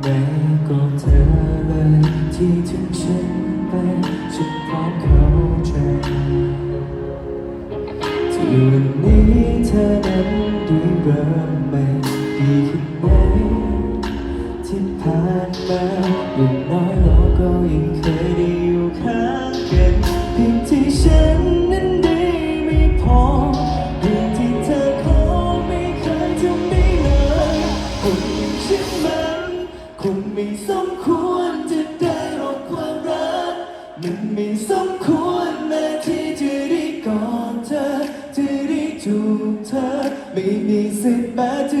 แม้ก็เธอเลยที่ถึงฉันไปฉันพร้อเข้าใจที่วันนี้เธอนั้นดีเบอร์ไม่ มีสิทธิ์แม้จะ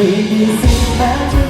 Baby, sing magic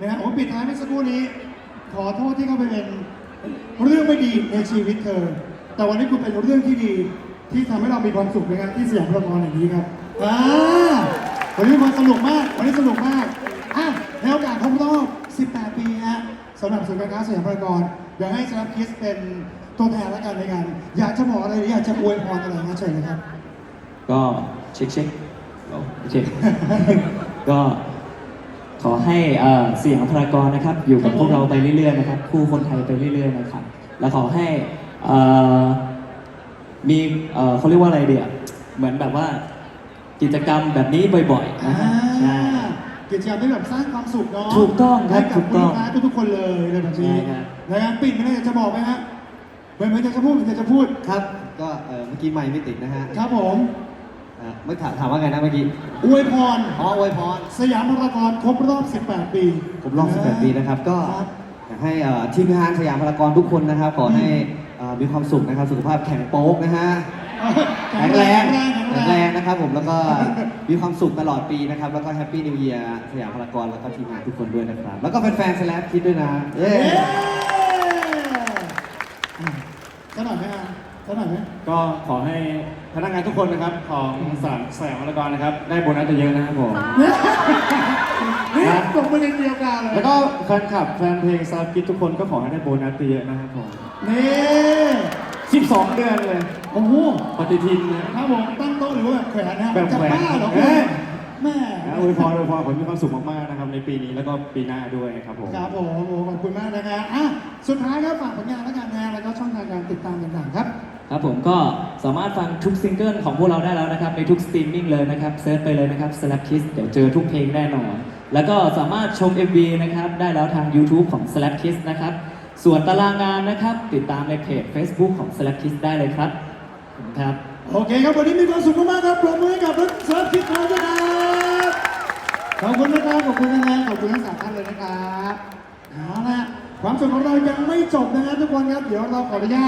นะฮะโอ้ปิดท้ายเมื่อสักครู่นี้ ขอโทษที่เข้าไปเป็นเรื่องไม่ดีในชีวิตเธอ แต่วันนี้คุณเป็นเรื่องที่ดีที่ทำให้เรามีความสุขในะครับที่สยามพารากอนอย่างนี้ครับอ่าวันนี้มันสนุกมาก วันนี้สนุกมากอะในโอกาสครบรอบ18 ปีฮะสำหรับศูนย์การค้าสยามพารากอนเดี๋ยวให้สรับคิสเป็นตัวแทนแล้วกันในการอยากจะบอกอะไรหรืออยากจะอวยพรอะไรนะเชิญเลยครับ ก็เช็คเช็คโอเค ก็ ขอให้เอ่อเสียงพารากรนะครับ อยู่กับพวกเราไปเรื่อยๆนะครับ คู่คนไทยไปเรื่อยๆนะครับ แล้วขอให้เอ่อมีเอ่อเขาเรียกว่าอะไรเดียเหมือนแบบว่ากิจกรรมแบบนี้บ่อยๆอ่านะครับใช่กิจกรรมที่แบบสร้างความสุขเนาะถูกต้องครับให้กับถูกผู้ต้ลูองกค้าทุกๆคนเลยในแบบนี้ใช่ครับนะครับปิดไม่ได้อยากจะบอกไหมฮะเหมือนเหมือนอยากจะพูดเหมือนอยากจะพูดครับ ก็เอ่อเมื่อกี้ไม่ไม่ติดนะฮะครับผมเอ่อไม่ถามถามว่าไงนะเมื่อกี้อวยพร อ๋ออวยพร สยามพารากอนครบรอบ 18 ปีครบรอบ18 ปีนะครับ ก็ครับอยากให้เอ่อทีมงานสยามพารากอนทุกคนนะครับ ขอให้เอ่อมีความสุขนะครับ สุขภาพแข็งโป๊กนะฮะ แข็งแรงแข็งแข็งแรแรงงนะครับผม แล้วก็มีความสุขตลอดปีนะครับ แล้วก็แฮปปี้นิวเยียร์สยามพารากอน แล้วก็ทีมงานทุกคนด้วยนะครับ แล้วก็แฟนๆสแลปคิดด้วยนะ เย้เย้อะสักหน่อยไหมฮะสัก หน่อยไหมก็ขอให้พนักงานทุกคนนะครับของสามสยามพารากอนนะครับ ได้โบนัสเยอะๆนะครับผม นี่ตกไปในเดียวกันเลยแล้วก็แฟนคลับแฟนเพลงซากิททุกคนก็ขอให้ได้โบนัสเยอะๆนะครับผมนี่12 เดือนเลยโอ้โหปฏิทินนะครับผมตั้งโต๊ะหรือว่าแบบแขวนนะแบบจะแขวนบ้าเหรอเอ้ยแม่นะอวยพรอวยพรผมมีความสุขมากๆนะครับในปีนี้แล้วก็ปีหน้าด้วยครับผม ครับผมโอ้ขอบคุณมากนะครับอะสุดท้ายครับฝากผลงานและการงานแล้วก็ช่องทางการติดตามต่างๆครับ ครับผมก็สามารถฟังทุกซิงเกิลของพวกเราได้แล้วนะครับ ในทุกสตรีมมิ่งเลยนะครับเซิร์ชไปเลยนะครับ Slap Kiss เดี๋ยวเจอทุกเพลงแน่นอน แล้วก็สามารถชม MV นะครับ ได้แล้วทาง YouTube ของ Slap Kiss นะครับ ส่วนตารางงานนะครับ ติดตามในเพจ Facebook ของ Slap Kiss ได้เลยครับขอบคุณครับ โอเคครับ วันนี้มีความสุขมากๆครับปรบมือให้กับรถเซิร์ฟคิดของเราด้วยครับขอบคุณนะครับขอบคุณนะครับขอบคุณทั้งสามท่านเลยนะครับเอาละความสุขของเรายังไม่จบนะครับทุกคนครับเดี๋ยวเราขออนุญาต